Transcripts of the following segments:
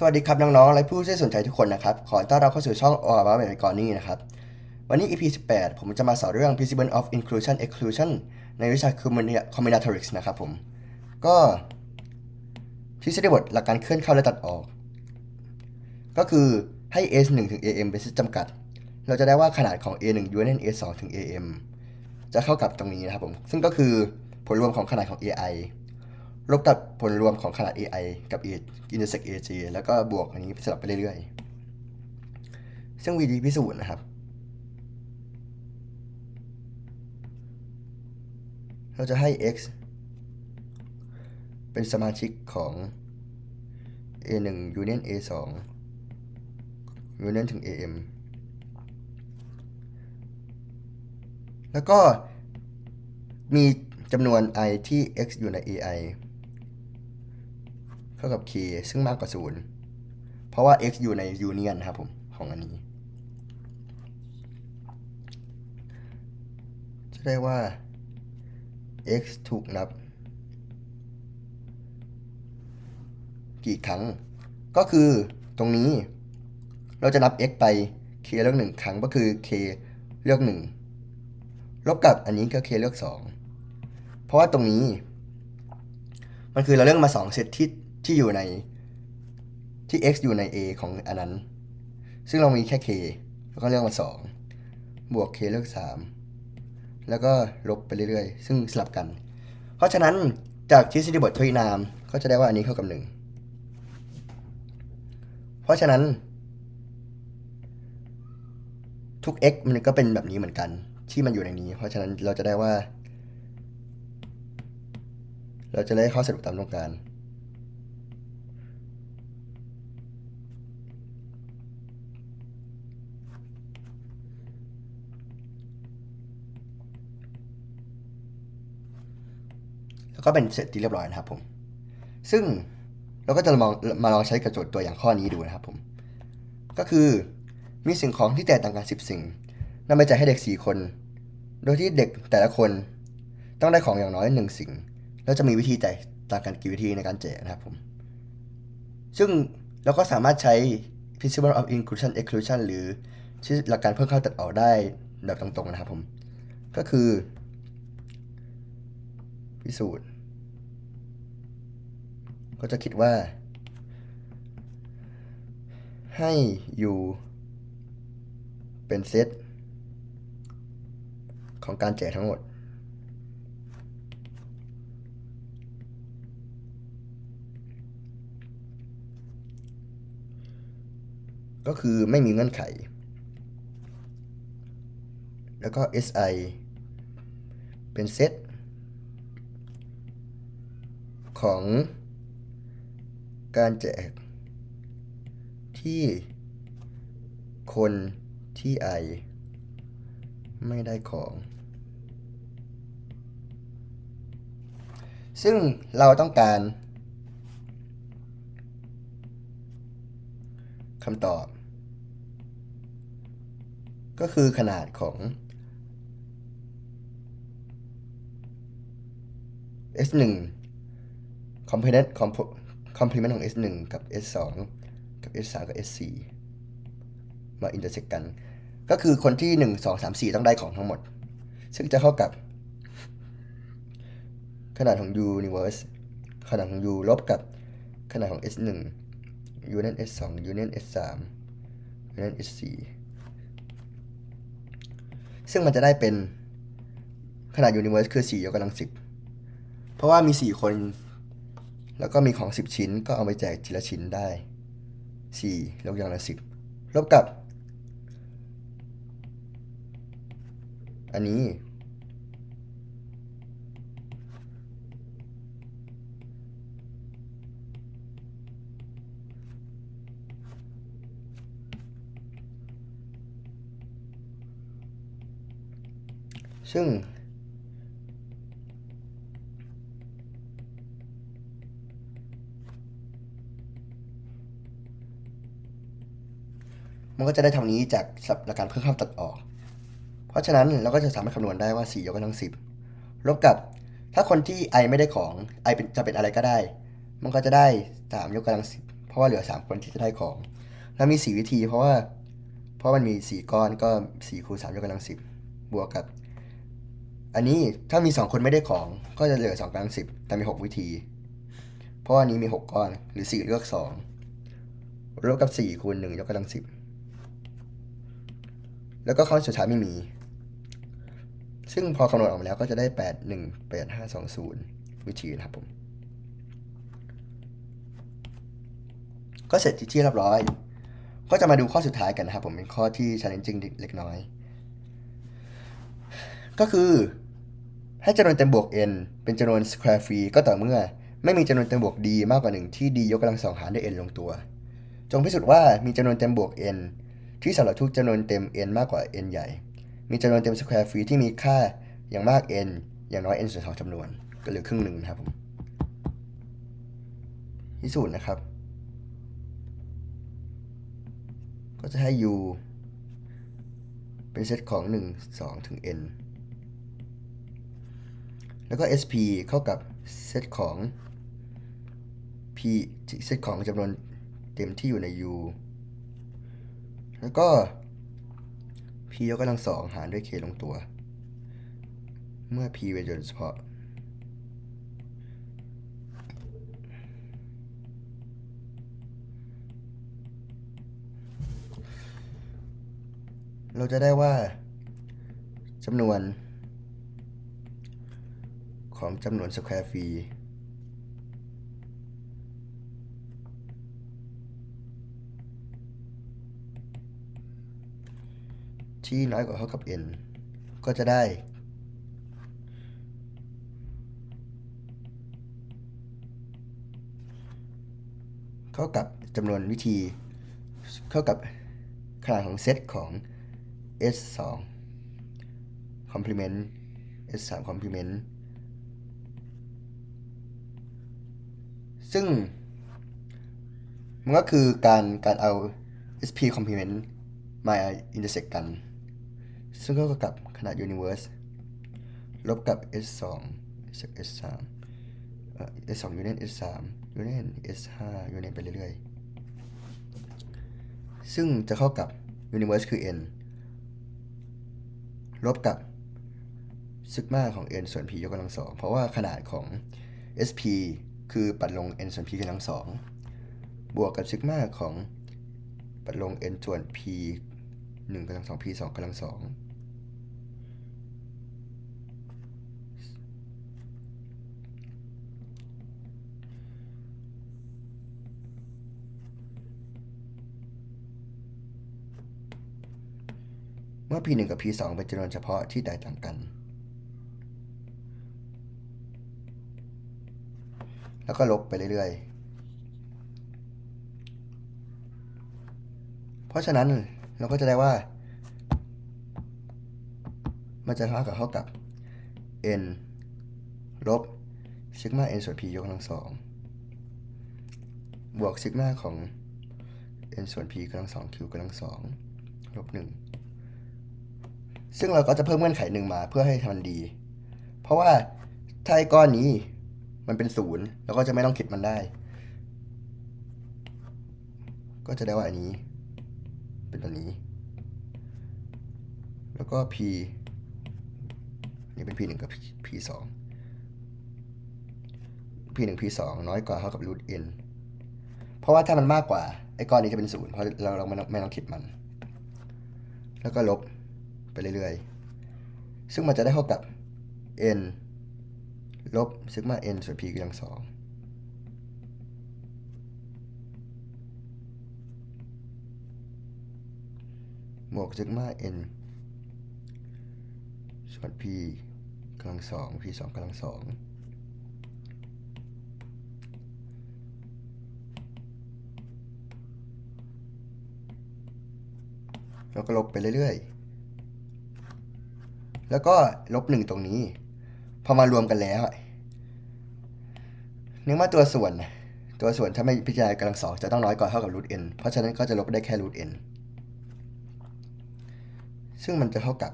สวัสดีครับน้องๆและผู้ที่สนใจทุกคนนะครับ ขอต้อนรับเข้าสู่ช่อง All About My Goni นะครับ วันนี้ EP 18 ผมจะมาสอนเรื่อง Principle of Inclusion Exclusion ในวิชา Combinatorics นะครับผม ก็ทฤษฎีบทหลักการเคลื่อนเข้าและตัดออก ก็คือให้ A 1ถึง AM เป็นเซตจำกัด เราจะได้ว่าขนาดของ A 1 union A 2ถึง AM จะเข้ากับตรงนี้นะครับผม ซึ่งก็คือผลรวมของขนาดของ AI ลบกับผลรวมของขนาด AI กับ intersect AG แล้วก็บวกอันนี้สลับไปเรื่อยๆ ซึ่งวิธีพิสูจน์นะครับ เราจะให้ x เป็นสมาชิกของ a1 union a2 union ถึง am แล้วก็มีจำนวน i ที่ x อยู่ใน ai เท่ากับ k ซึ่งมากกว่า 0 เพราะว่า x อยู่ใน union นครับผม ของอันนี้ จะได้ว่า x ถูกนับ กี่ครั้ง ก็คือตรงนี้เราจะนับ x ไป k เลือกหนึ่งครั้งก็คือ k เลือกหนึ่งลบกับอันนี้ก็ k เลือกสองเพราะว่าตรงนี้ มันคือเราเลือกมาสองเซตที่ ที่อยู่ในที่ x อยู่ใน a ของอันนั้น ซึ่งเรามีแค่ k แล้วก็เลือกมาสองบวก k เลือกสามแล้วก็ลบไปเรื่อยๆ ซึ่งสลับกัน เพราะฉะนั้นจากทฤษฎีบททวีนามก็จะได้ว่าอันนี้เท่ากับหนึ่งเพราะฉะนั้น ทุก x มันก็เป็นแบบนี้เหมือนกัน ที่มันอยู่ในนี้ เพราะฉะนั้นเราจะได้ว่า เราจะได้ข้อสรุปตามต้องการ แล้วก็เป็นเสร็จที่เรียบร้อยนะครับผม ซึ่งเราก็จะมองมาลองใช้กับโจทย์ตัวอย่างข้อนี้ดูนะครับผม ก็คือมีสิ่งของที่แตกต่างกัน 10 สิ่งนำไปแจกให้เด็ก 4 คน โดยที่เด็กแต่ละคนต้องได้ของอย่างน้อย 1 สิ่ง แล้วจะมีวิธีแตกต่างกันกี่วิธีในการแจกนะครับผม ซึ่งเราก็สามารถใช้ principle of inclusion exclusion หรือหลักการเพิ่มเข้าตัดออกได้แบบตรงๆนะครับผม ก็คือ พิสูจน์ ก็จะคิดว่า ให้อยู่เป็นเซตของการแจกทั้งหมด ก็คือไม่มีเงื่อนไข แล้วก็ SI เป็นเซต ของการแจกที่คนที่ไอ ไม่ได้ของ ซึ่งเราต้องการคำตอบ ก็คือขนาดของ S1 complement complement ของ S1 กับ S2 กับ S3 กับ S4 มา intersect กัน ก็คือคนที่ 1 2 3 4 ต้องได้ของทั้งหมด ซึ่งจะเข้ากับ ขนาดของ universe ขนาดของ u ลบกับขนาดของ S1 union S2 union S3 union S4 ซึ่งมันจะได้เป็นขนาด universe คือ 4 ยกกำลัง 10 เพราะว่ามี 4 คน แล้วก็มีของ 10 ชิ้นก็เอาไปแจกทีละชิ้นได้ 4 ลบอย่างละ 10 ลบกับ อันนี้ ซึ่ง มันก็จะได้เท่านี้จากหลักการเพิ่มข้าตัดออก เพราะฉะนั้นเราก็จะสามารถคำนวณได้ว่า 4 ยกกำลัง 10 ลบกับ ถ้าคนที่ i ไม่ได้ของ i เป็นจะเป็นอะไรก็ได้ มันก็จะได้ 3 ยกกำลัง 10 เพราะว่าเหลือสามคนที่จะได้ของ แล้วมีสี่วิธี เพราะว่า เพราะมันมีสี่ก้อนก็สี่คูณสามยกกำลังสิบบวกกับ อันนี้ถ้ามีสองคนไม่ได้ของ ก็จะเหลือสองกำลังสิบแต่มีหกวิธี เพราะว่านนี้มีหกก้อน หรือสี่เลือกสองลบกับสี่คูณหนึ่งยกกำลังสิบ แล้วก็ข้อสุดท้ายไม่มี ซึ่งพอคำนวณออกมาแล้วก็จะได้แปดหนึ่งแปดห้าสองศูนย์วิธีนะครับผม ก็เสร็จที่เรียบร้อย ก็จะมาดูข้อสุดท้ายกันนะครับผมเป็นข้อที่ challenging เล็กน้อย ก็คือให้จำนวนเต็มบวก n เป็นจำนวน square free ก็ต่อเมื่อ ไม่มีจำนวนเต็มบวก d มากกว่า 1 ที่ d ยกกำลังสองหารด้วย n ลงตัว จงพิสูจน์ว่ามีจำนวนเต็มบวก n ที่สำหรับทุกจำนวนเต็ม n มากกว่า n ใหญ่ มีจำนวนเต็ม square free ที่มีค่าอย่างมาก n อย่างน้อย n ส่วนสองจำนวน ก็เหลือครึ่งหนึ่งนะครับผมพิสูจน์นะครับ ก็จะให้ u เป็นเซตของ 1 2 ถึง n แล้วก็ sp เข้ากับเซตของ p เซตของจำนวนเต็มที่อยู่ใน u แล้วก็ p ยกกำลังสองหารด้วย k ลงตัว เมื่อ p เป็นจำนวนเฉพาะ เราจะได้ว่าจำนวนของจำนวน square free ที่น้อยกว่าเท่ากับ n ก็จะได้ เท่ากับจำนวนวิธี เท่ากับขนาดของเซตของ s 2 complement s 3 complement ซึ่ง มันก็คือการการเอา sp complement มา intersect กัน ซึ่งก็เท่ากับขนาด universe ลบกับ s 2 s 3เอ่อ s 2 union s 3 union s 5 union ไปเรื่อยๆ ซึ่งจะเข้ากับ universe คือ n ลบกับซิกมาของ n ส่วน p ยกกำลังสองเพราะว่าขนาดของ sp คือปัดลง n ส่วน p กำลังสองบวกกับซิกมาของปัดลง n ส่วน p 1กำลังสอง p 2กำลังสองเมื่อ p 1กับ p 2เป็นจำนวนเฉพาะที่แตกต่างกัน แล้วก็ลบไปเรื่อยๆ เพราะฉะนั้น เราก็จะได้ว่า มันจะเท่ากับเท่ากับ n ลบซิกมา n ส่วน p ยกกำลังสองบวกซิกมาของ n ส่วน p กำลังสอง q กำลังสองลบหนึ่งซึ่งเราก็จะเพิ่มเงื่อนไขหนึ่งมาเพื่อให้มันดี เพราะว่าถ้าไอ้ก้อนนี้มันเป็นศูนย์เราก็จะไม่ต้องคิดมันได้ ก็จะได้ว่าอันนี้ เป็นตัวนี้ แล้วก็ p นี่เป็น p 1กับ p 2 p 1 p 2น้อยกว่าเท่ากับ root n เพราะว่าถ้ามันมากกว่า ไอ้ก้อนนี้จะเป็นศูนย์เพราะเราเราไม่ต้องไม่ต้องคิดมัน แล้วก็ลบไปเรื่อยๆ ซึ่งมันจะได้เท่ากับ n ลบซิกมา n ส่วน p กำลังสอง บวกซิกมา n ส่วน p กำลังสอง p สองกำลังสองแล้วก็ลบไปเรื่อยๆ แล้วก็ลบหนึ่งตรงนี้ พอมารวมกันแล้วเนื่องว่าตัวส่วนนะตัวส่วนถ้าไม่พิจารณากำลังสองจะต้องน้อยกว่าเท่ากับ root n เพราะฉะนั้นก็จะลบได้แค่ root n ซึ่งมันจะเท่ากับ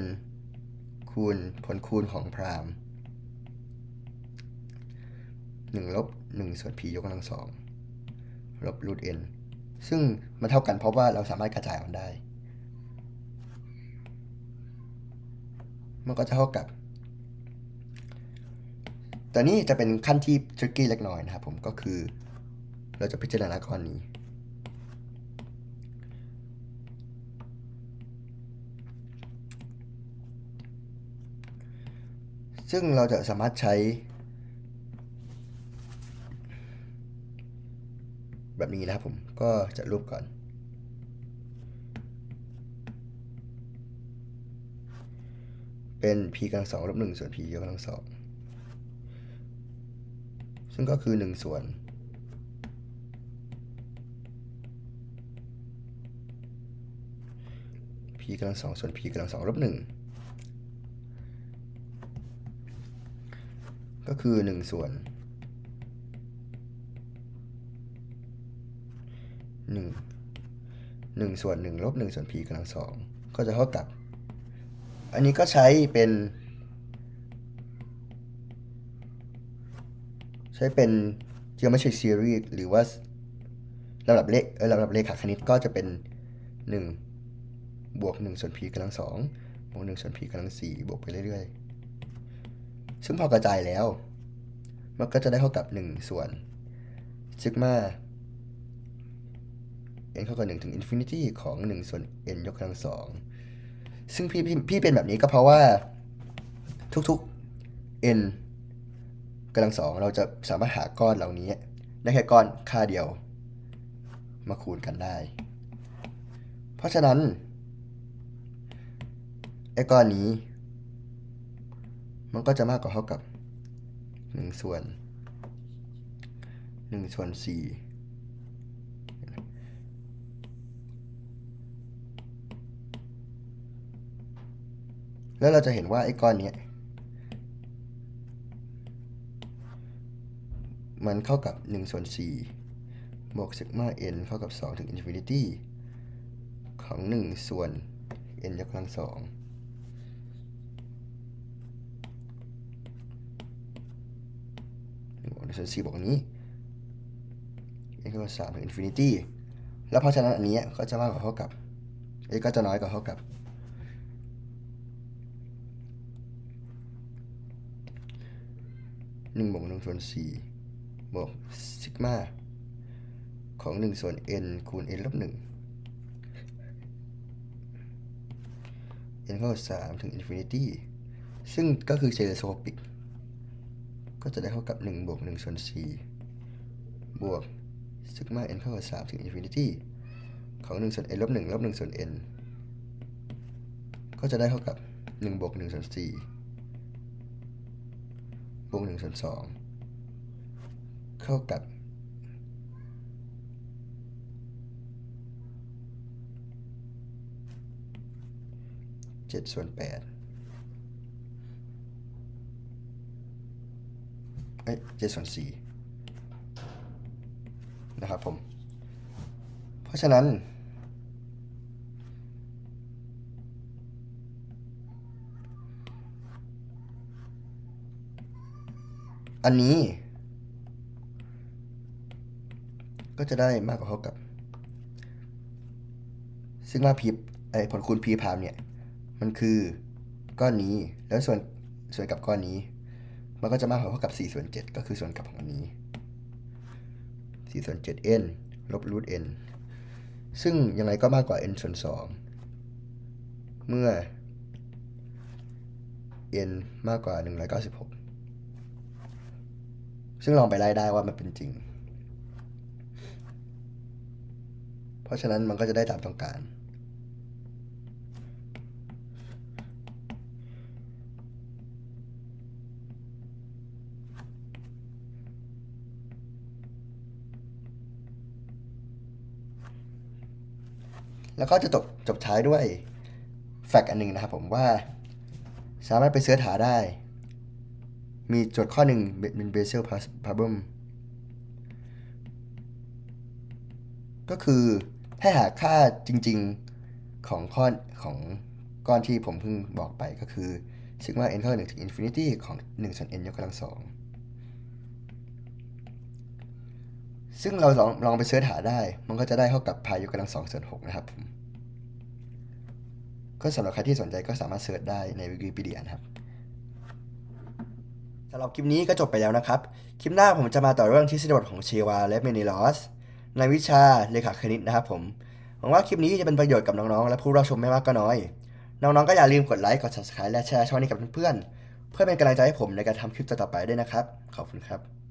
n คูณผลคูณของพราม1ลบ1ส่วน p ยกกำลังสองลบ root n ซึ่งมันเท่ากันเพราะว่าเราสามารถกระจายมันได้ มันก็จะเท่ากับ แต่นี่จะเป็นขั้นที่ tricky เล็กน้อยนะครับผมก็คือเราจะพิจารณาก้อนนี้ ซึ่งเราจะสามารถใช้ แบบนี้นะครับผมก็จะรูปก่อน เป็น p กำลังสองลบหนึ่งส่วน p ยกกำลังสองซึ่งก็คือหนึ่งส่วน p กำลังสองส่วน p กำลังสองลบหนึ่ง ก็คือหนึ่งส่วนหนึ่งหนึ่งส่วนหนึ่งลบหนึ่งส่วน p กำลังสองก็จะเท่ากับ อันนี้ก็ใช้เป็น ใช้เป็น geometric series หรือว่าลำดับเลขเออลำดับเลขาคณิตก็จะเป็น 1 บวก 1 ส่วน p กำลัง2บวก 1 ส่วน p กำลัง4บวกไปเรื่อยๆ ซึ่งพอกระจายแล้ว มันก็จะได้เท่ากับ 1 ส่วนซิกมา n เท่ากับ1ถึง infinity ของ 1 ส่วน n ยกกำลัง2ซึ่งพี่พี่พี่เป็นแบบนี้ก็เพราะว่าทุกๆ n กำลังสองเราจะสามารถหาก้อนเหล่านี้ ได้แค่ก้อนค่าเดียว มาคูณกันได้ เพราะฉะนั้นไอ้ก้อนนี้ มันก็จะมากกว่าเท่ากับ 1 ส่วน 1 ส่วน 4 แล้วเราจะเห็นว่าไอ้ก้อนนี้มันเท่ากับ1ส่วน4บวกซิกมาเอ็นเท่ากับ 2 ถึงอินฟินิตี้ของ 1 ส่วน n ยกกำลัง2 เซอร์ซีบอกนี้ x เท่ากับสามถึงอินฟินิตี้ แล้วเพราะฉะนั้นอันนี้ก็จะมากกว่าเท่ากับ x ก็จะน้อยกว่าเท่ากับหนึ่งบวกหนึ่งส่วนสี่บวกซิกมาของหนึ่งส่วน n คูณ n ลบหนึ่ง n เท่ากับสามถึงอินฟินิตี้ ซึ่งก็คือเซเลโซโคปิก ก็จะได้เท่ากับ1บวก1ส่วน4บวกซิกมา n เท่ากับ3ถึงอินฟินิตี้ของ1ส่วน n ลบ1ลบ1ส่วน n ก็จะได้เท่ากับ1บวก1ส่วน4บวก1ส่วน2เท่ากับ7ส่วน8 เอ้ยเจ็ดส่วนสี่นะครับผม เพราะฉะนั้น อันนี้ ก็จะได้มากกว่าเท่ากับ ซึ่งว่าพีไอผลคูณพีพามเนี่ย มันคือก้อนนี้แล้วส่วนส่วนกับก้อนนี้ มันก็จะมากกว่าเท่ากับ4ส่วน7ก็คือส่วนกับของอันนี้4ส่วน7 n ลบรูท n ซึ่งยังไงก็มากกว่า n ส่วน2เมื่อ n มากกว่า 196 ซึ่งลองไปไล่ได้ว่ามันเป็นจริง เพราะฉะนั้นมันก็จะได้ตามต้องการ แล้วก็จะจบจบท้ายด้วยแฟกต์อันหนึ่งนะครับผมว่าสามารถไปเสิร์ชหาได้ มีโจทย์ข้อหนึ่งเป็น Basel problem ก็คือให้หาค่าจริงๆของข้อของก้อนที่ผมเพิ่งบอกไปก็คือ sigma n เข้า1ถึง infinity ของ 1 ส่วน n ยกกำลังสอง ซึ่งเราลองลองไปเสิร์ชหาได้ มันก็จะได้เท่ากับพายุกำลังสองส่วนหกนะครับผมก็สำหรับใครที่สนใจก็สามารถเสิร์ชได้ในวิกิพีเดียนะครับสำหรับคลิปนี้ก็จบไปแล้วนะครับ คลิปหน้าผมจะมาต่อเรื่องทฤษฎีบทของเชวาและเมเนลอสในวิชาเลขาคณิตนะครับผม หวังว่าคลิปนี้จะเป็นประโยชน์กับน้องๆ และผู้รับชมไม่มากก็น้อย น้องๆ ก็อย่าลืมกดไลค์ กด subscribe และแชร์ช่องนี้กับเพื่อนๆ เพื่อเป็นกำลังใจให้ผมในการทำคลิปต่อๆไปด้วยนะครับ ขอบคุณครับ